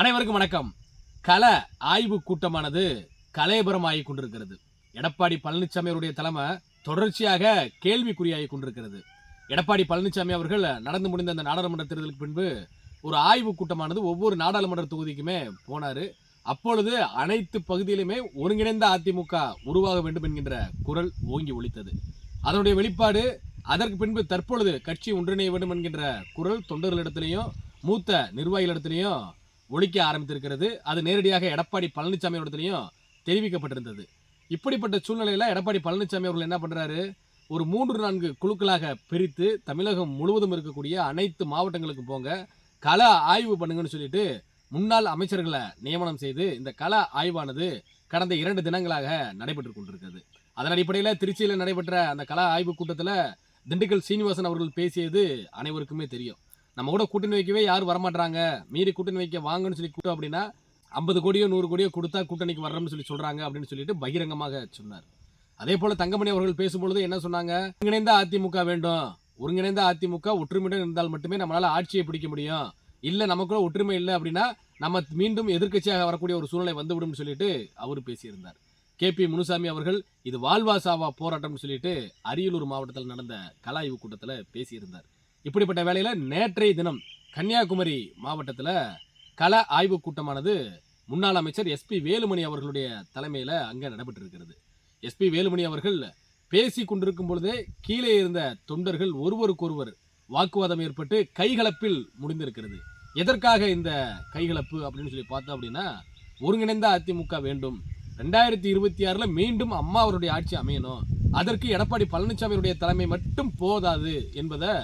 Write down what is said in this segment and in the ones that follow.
அனைவருக்கும் வணக்கம். கல ஆய்வு கூட்டமானது கலையபுரம் ஆகி கொண்டிருக்கிறது. எடப்பாடி பழனிசாமி அவருடைய தலைமை தொடர்ச்சியாக கேள்விக்குறியாகி கொண்டிருக்கிறது. எடப்பாடி பழனிசாமி அவர்கள் நடந்து முடிந்த அந்த நாடாளுமன்ற தேர்தலுக்கு பின்பு ஒரு ஆய்வு கூட்டமானது ஒவ்வொரு நாடாளுமன்ற தொகுதிக்குமே போனாரு. அப்பொழுது அனைத்து பகுதியிலுமே ஒருங்கிணைந்த அதிமுக உருவாக வேண்டும் என்கின்ற குரல் ஓங்கி ஒழித்தது அதனுடைய வெளிப்பாடு அதற்கு பின்பு தற்பொழுது கட்சி ஒன்றிணைய வேண்டும் என்கின்ற குரல் தொண்டர்களிடத்திலையும் மூத்த நிர்வாகிகளிடத்திலையும் ஒழிக்க ஆரம்பித்திருக்கிறது. அது நேரடியாக எடப்பாடி பழனிசாமி இடத்துலையும் தெரிவிக்கப்பட்டிருந்தது. இப்படிப்பட்ட சூழ்நிலையில் எடப்பாடி பழனிசாமி அவர்கள் என்ன பண்ணுறாரு ஒரு மூன்று நான்கு குழுக்களாக பிரித்து தமிழகம் முழுவதும் இருக்கக்கூடிய அனைத்து மாவட்டங்களுக்கு போங்க கள ஆய்வு பண்ணுங்கன்னு சொல்லிட்டு முன்னாள் அமைச்சர்களை நியமனம் செய்து இந்த கள ஆய்வானது கடந்த இரண்டு தினங்களாக நடைபெற்று கொண்டிருக்கிறது. அதன் அடிப்படையில் திருச்சியில் நடைபெற்ற அந்த கள ஆய்வு கூட்டத்தில் திண்டுக்கல் சீனிவாசன் அவர்கள் பேசியது அனைவருக்குமே தெரியும். நம்ம கூட கூட்டணி வைக்கவே யாரும் வரமாட்டாங்க மீறி கூட்டணி வைக்க வாங்கன்னு சொல்லி கூட்டம் அப்படின்னா ஐம்பது கோடியோ நூறு கோடியோ கொடுத்தா கூட்டணிக்கு வர்றோம்னு சொல்லி சொல்கிறாங்க அப்படின்னு சொல்லிட்டு பகிரங்கமாக சொன்னார். அதே போல் தங்கமணி அவர்கள் பேசும்பொழுது என்ன சொன்னாங்க? ஒருங்கிணைந்த அதிமுக வேண்டும். ஒருங்கிணைந்த அதிமுக ஒற்றுமையுடன் இருந்தால் மட்டுமே நம்மளால் ஆட்சியை பிடிக்க முடியும். இல்லை நமக்குள்ள ஒற்றுமை இல்லை அப்படின்னா நம்ம மீண்டும் எதிர்க்கட்சியாக வரக்கூடிய ஒரு சூழ்நிலை வந்துவிடும் சொல்லிட்டு அவர் பேசியிருந்தார். கே. பி. முனுசாமி அவர்கள் இது வாழ்வாசாவா போராட்டம்னு சொல்லிட்டு அரியலூர் மாவட்டத்தில் நடந்த கலாய்வு கூட்டத்தில் பேசியிருந்தார். இப்படிப்பட்ட வேலையில் நேற்றைய தினம் கன்னியாகுமரி மாவட்டத்தில் கள ஆய்வு கூட்டமானது முன்னாள் அமைச்சர் எஸ்பி வேலுமணி அவர்களுடைய தலைமையில் அங்கே நடைபெற்றிருக்கிறது. எஸ்பி வேலுமணி அவர்கள் பேசி கொண்டிருக்கும் பொழுதே கீழே இருந்த தொண்டர்கள் ஒருவருக்கொருவர் வாக்குவாதம் ஏற்பட்டு கைகலப்பில் முடிந்திருக்கிறது. எதற்காக இந்த கைகலப்பு அப்படின்னு சொல்லி பார்த்தோம் அப்படின்னா ஒருங்கிணைந்த அதிமுக வேண்டும். ரெண்டாயிரத்தி இருபத்தி ஆறில் மீண்டும் அம்மா அவருடைய ஆட்சி அமையணும். அதற்கு எடப்பாடி பழனிசாமியுடைய தலைமை மட்டும் போதாது என்பதை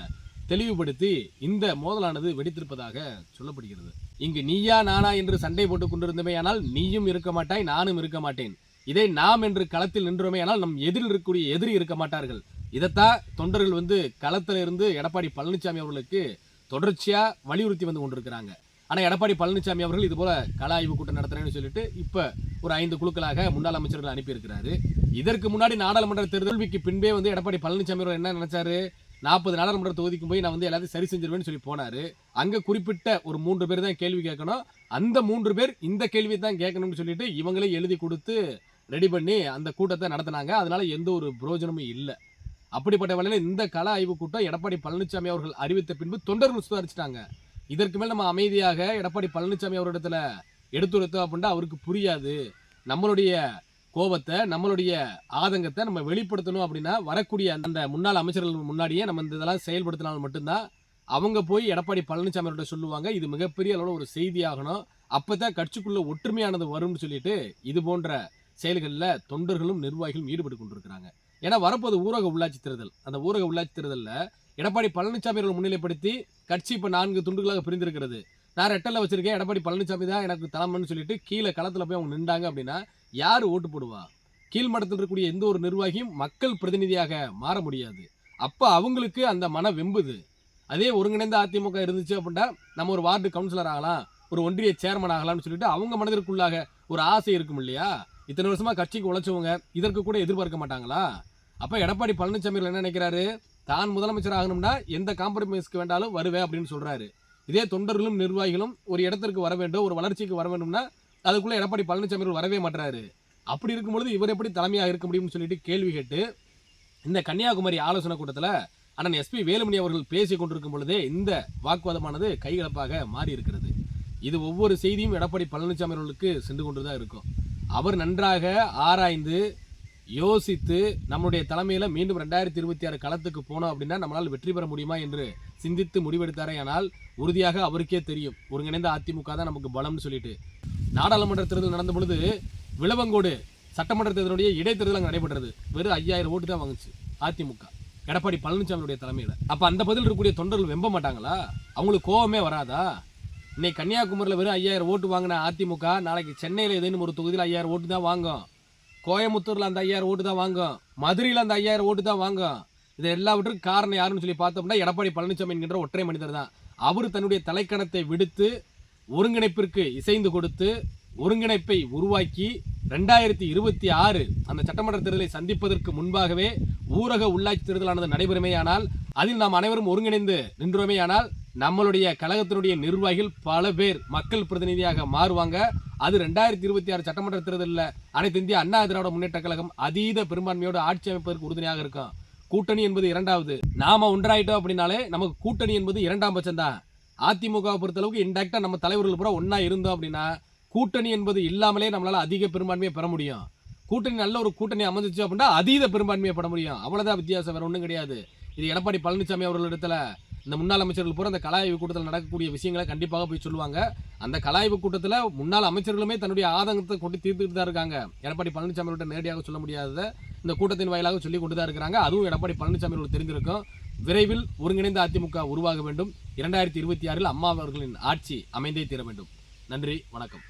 தெளிவுபடுத்தி இந்த மோதலானது வெடித்திருப்பதாக சொல்லப்படுகிறது. இங்கு நீயா நானா என்று சண்டை போட்டுக் கொண்டிருந்தமே ஆனால் நீயும் இருக்க மாட்டாய் நானும் இருக்க மாட்டேன். இதை நாம் என்று களத்தில் நின்றோமே ஆனால் நம் எதிரில் இருக்கக்கூடிய எதிரி இருக்க மாட்டார்கள். இதைத்தான் தொண்டர்கள் வந்து களத்தில் இருந்து எடப்பாடி பழனிசாமி அவர்களுக்கு தொடர்ச்சியாக வலியுறுத்தி வந்து கொண்டிருக்கிறாங்க. ஆனால் எடப்பாடி பழனிசாமி அவர்கள் இது போல கள ஆய்வு கூட்டம் நடத்துறேன்னு சொல்லிட்டு இப்போ ஒரு ஐந்து குழுக்களாக முன்னாள் அமைச்சர்கள் அனுப்பியிருக்கிறாரு. இதற்கு முன்னாடி நாடாளுமன்ற தேர்தல்விக்கு பின்பே வந்து எடப்பாடி பழனிசாமி அவர்கள் என்ன நினைச்சாரு? நாற்பது நாடாளுமன்ற தொகுதிக்கு போய் நான் வந்து எல்லாத்தையும் சரி செஞ்சிருவேன்னு சொல்லி போனாரு. அங்கே குறிப்பிட்ட ஒரு மூன்று பேர் தான் கேள்வி கேட்கணும். அந்த மூன்று பேர் இந்த கேள்வியை தான் கேட்கணும்னு சொல்லிட்டு இவங்களே எழுதி கொடுத்து ரெடி பண்ணி அந்த கூட்டத்தை நடத்தினாங்க. அதனால எந்த ஒரு பிரயோஜனமும் இல்லை. அப்படிப்பட்ட வேளையில இந்த கள ஆய்வு கூட்டம் எடப்பாடி பழனிசாமி அவர்கள் அறிவித்த பின்பு தொண்டர்கள் சுதாரிச்சிட்டாங்க இதற்கு மேல் நம்ம அமைதியாக எடப்பாடி பழனிசாமி அவரிடத்துல எடுத்துரைத்தோம் அப்படின்னா அவருக்கு புரியாது. நம்மளுடைய கோபத்தை நம்மளுடைய ஆதங்கத்தை நம்ம வெளிப்படுத்தணும் அப்படின்னா வரக்கூடிய அந்த முன்னாள் அமைச்சர்கள் முன்னாடியே நம்ம இந்த இதெல்லாம் செயல்படுத்தினால் மட்டும்தான் அவங்க போய் எடப்பாடி பழனிசாமி அவர்கிட்ட சொல்லுவாங்க இது மிகப்பெரிய அளவில் ஒரு செய்தியாகணும். அப்பதான் கட்சிக்குள்ளே ஒற்றுமையானது வரும்னு சொல்லிட்டு இது போன்ற செயல்களில் தொண்டர்களும் நிர்வாகிகளும் ஈடுபட்டு கொண்டிருக்கிறாங்க. ஏன்னா வரப்போது ஊரக உள்ளாட்சி தேர்தல். அந்த ஊரக உள்ளாட்சி தேர்தலில் எடப்பாடி பழனிசாமி அவர்கள் முன்னிலைப்படுத்தி கட்சி இப்போ நான்கு துண்டுகளாக பிரிந்திருக்கிறது. நான் ரெட்டலில் வச்சிருக்கேன் எடப்பாடி பழனிசாமி தான் எனக்கு தலைமைன்னு சொல்லிட்டு கீழே களத்தில் போய் அவங்க நின்றாங்க அப்படின்னா யார் ஓட்டு போடுவா? கீழ்மட்டத்தில் இருக்கக்கூடிய எந்த ஒரு நிர்வாகியும் மக்கள் பிரதிநிதியாக மாற முடியாது. அப்போ அவங்களுக்கு அந்த மன வெம்புது. அதே ஒருங்கிணைந்த அதிமுக இருந்துச்சு அப்படின்னா நம்ம ஒரு வார்டு கவுன்சிலர் ஆகலாம் ஒரு ஒன்றிய சேர்மன் ஆகலாம்னு சொல்லிட்டு அவங்க மனதிற்குள்ளாக ஒரு ஆசை இருக்கும் இல்லையா? இத்தனை வருஷமாக கட்சிக்கு உழைச்சவங்க இதற்கு கூட எதிர்பார்க்க மாட்டாங்களா? அப்போ எடப்பாடி பழனிசாமி என்ன நினைக்கிறாரு? தான் முதலமைச்சர் ஆகணும்னா எந்த காம்ப்ரமைஸ்க்கு வேண்டாலும் வருவேன் அப்படின்னு சொல்கிறாரு இதே தொண்டர்களும் நிர்வாகிகளும் ஒரு இடத்திற்கு வர வேண்டும் ஒரு வளர்ச்சிக்கு வர வேண்டும்னா அதுக்குள்ளே எடப்பாடி பழனிசாமி அவர்கள் வரவே மாட்டாரு அப்படி இருக்கும்பொழுது இவர் எப்படி தலைமையாக இருக்க முடியும்னு சொல்லிட்டு கேள்வி கேட்டு இந்த கன்னியாகுமரி ஆலோசனை கூட்டத்தில் அண்ணன் எஸ்பி வேலுமணி அவர்கள் பேசி கொண்டிருக்கும் பொழுதே இந்த வாக்குவாதமானது கைகலப்பாக மாறி இருக்கிறது. இது ஒவ்வொரு செய்தியும் எடப்பாடி பழனிசாமி அவர்களுக்கு சென்று கொண்டு தான் இருக்கும். அவர் நன்றாக ஆராய்ந்து யோசித்து நம்முடைய தலைமையில் மீண்டும் ரெண்டாயிரத்தி இருபத்தி ஆறு களத்துக்கு போனோம் அப்படின்னா நம்மளால் வெற்றி பெற முடியுமா என்று சிந்தித்து முடிவெடுத்தாரே ஆனால் உறுதியாக அவருக்கே தெரியும். ஒருங்கிணைந்த அதிமுக தான் நமக்கு பலம்னு சொல்லிட்டு. நாடாளுமன்ற தேர்தல் நடந்த பொழுது விளவங்கோடு சட்டமன்ற தேர்தலுடைய இடைத்தேர்தல் அங்கே நடைபெற்றது. வெறும் ஐயாயிரம் ஓட்டு தான் வாங்குச்சு அதிமுக. எடப்பாடி பழனிசாமியுடைய தலைமையில். அப்போ அந்த பதில் இருக்கக்கூடிய தொண்டர்கள் வெம்ப மாட்டாங்களா? அவங்களுக்கு கோவமே வராதா? இன்னைக்கு கன்னியாகுமரியில் வெறும் ஐயாயிரம் ஓட்டு வாங்கின அதிமுக நாளைக்கு சென்னையில் ஏதேனும் ஒரு தொகுதியில் ஐயாயிரம் ஓட்டு தான் வாங்கும். கோயம்புத்தூரில் அந்த ஐயாயிரம் ஓட்டு தான் வாங்கும் மதுரையில் அந்த ஐயாயிரம் ஓட்டு தான் வாங்கும் இது எல்லாவற்றுக்கும் காரணம் யாருன்னு சொல்லி பார்த்தோம்னா எடப்பாடி பழனிசாமி என்கின்ற ஒற்றை மனிதர் தான். அவர் தன்னுடைய தலைக்கணத்தை விடுத்து ஒருங்கிணைப்பிற்கு இசைந்து கொடுத்து ஒருங்கிணைப்பை உருவாக்கி ரெண்டாயிரத்தி இருபத்தி ஆறு அந்த சட்டமன்ற தேர்தலை சந்திப்பதற்கு முன்பாகவே ஊரக உள்ளாட்சி தேர்தலானது நடைபெறுமேயானால் அதில் நாம் அனைவரும் ஒருங்கிணைந்து நின்றோமேயானால் நம்மளுடைய கழகத்தினுடைய நிர்வாகிகள் பல பேர் மக்கள் பிரதிநிதியாக மாறுவாங்க. அது ரெண்டாயிரத்தி இருபத்தி ஆறு சட்டமன்ற தேர்தலில் அனைத்து இந்திய அண்ணா திராவிட முன்னேற்ற கழகம் அதீத பெரும்பான்மையோடு ஆட்சி அமைப்பதற்கு உறுதுணையாக இருக்கும் கூட்டணி என்பது இரண்டாவது. நாம ஒன்றாயிட்டோம் அப்படின்னாலே நமக்கு கூட்டணி என்பது இரண்டாம் பட்சம் தான் அதிமுகவை பொறுத்தளவுக்கு இன்டெக்டா நம்ம தலைவர்கள் பூரா ஒன்றா இருந்தோம் அப்படின்னா கூட்டணி என்பது இல்லாமலே நம்மளால அதிக பெரும்பான்மையை பெற முடியும். கூட்டணி நல்ல ஒரு கூட்டணி அமைஞ்சிச்சு அப்படின்னா அதீத பெரும்பான்மையை பெற முடியும். அவ்வளவுதான் வித்தியாசம் வேற ஒன்றும் கிடையாது. இது எடப்பாடி பழனிசாமி அவர்களிடத்துல இந்த முன்னாள் அமைச்சர்கள் பூரா அந்த கலாய்வு கூட்டத்தில் நடக்கக்கூடிய விஷயங்களை கண்டிப்பாக போய் சொல்லுவாங்க. அந்த கலாய்வு கூட்டத்தில் முன்னாள் அமைச்சர்களுமே தன்னுடைய ஆதங்கத்தை கொண்டு தீர்த்துக்கிட்டு தான் இருக்காங்க. எடப்பாடி பழனிசாமி அவர்கிட்ட நேரடியாக சொல்ல முடியாததை இந்த கூட்டத்தின் வாயிலாக சொல்லி கொண்டு தான் இருக்கிறாங்க. அதுவும் எடப்பாடி பழனிசாமி அவர்கள் தெரிஞ்சிருக்கும் விரைவில் ஒருங்கிணைந்த அதிமுக உருவாக வேண்டும். இரண்டாயிரத்தி இருபத்தி ஆறில் அம்மா அவர்களின் ஆட்சி அமைந்தே தீர வேண்டும். நன்றி வணக்கம்.